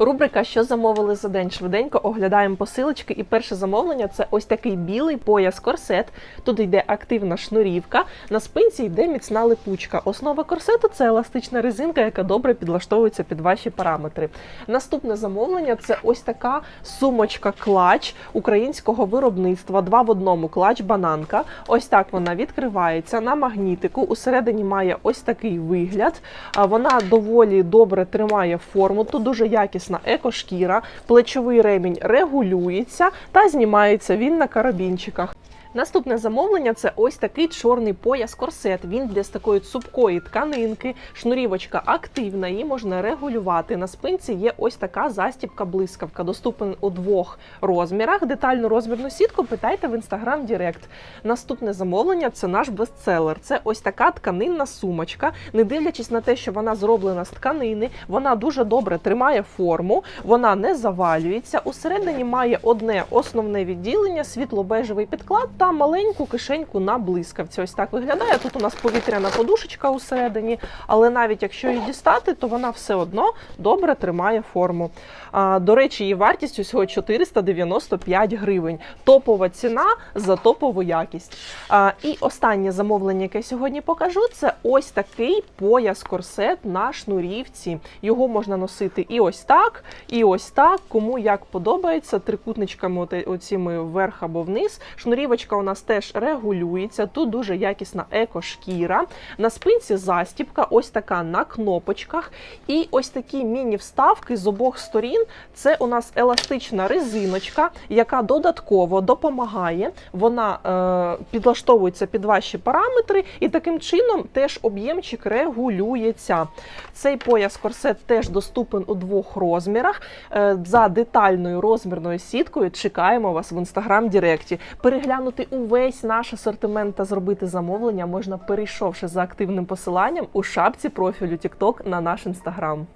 Рубрика Що замовили за день? Швиденько оглядаємо посилочки. І перше замовлення це ось такий білий пояс корсет. Тут йде активна шнурівка, на спинці йде міцна липучка. Основа корсету це еластична резинка, яка добре підлаштовується під ваші параметри. Наступне замовлення це ось така сумочка клач українського виробництва. Два в одному клач бананка. Ось так вона відкривається на магнітику. Усередині має ось такий вигляд. Вона доволі добре тримає форму. Тут дуже якісна екошкіра, плечовий ремінь регулюється та знімається він на карабінчиках. Наступне замовлення це ось такий чорний пояс корсет. Він для з такої цупкої тканинки, шнурівочка активна, її можна регулювати. На спинці є ось така застібка блискавка. Доступен у двох розмірах. Детальну розмірну сітку питайте в інстаграм Дірект. Наступне замовлення це наш бестселер. Це ось така тканинна сумочка. Не дивлячись на те, що вона зроблена з тканини, вона дуже добре тримає форму, вона не завалюється. Усередині має одне основне відділення, світло-бежевий підклад та маленьку кишеньку на блискавці. Ось так виглядає. Тут у нас повітряна подушечка усередині, але навіть якщо її дістати, то вона все одно добре тримає форму. А, До речі, її вартість усього 495 гривень. Топова ціна за топову якість. А, І останнє замовлення, яке я сьогодні покажу, це ось такий пояс-корсет на шнурівці. Його можна носити і ось так, і ось так. Кому як подобається, трикутничками оціми вверх або вниз. Шнурівочка у нас теж регулюється. Тут дуже якісна екошкіра. На спинці застібка, ось така на кнопочках. І ось такі міні-вставки з обох сторін. Це у нас еластична резиночка, яка додатково допомагає. Вона е, підлаштовується під ваші параметри, і таким чином теж об'ємчик регулюється. Цей пояс корсет теж доступен у двох розмірах. Е, за детальною розмірною сіткою чекаємо вас в інстаграм Діректі. Переглянути увесь наш асортимент та зробити замовлення можна, перейшовши за активним посиланням у шапці профілю TikTok на наш інстаграм.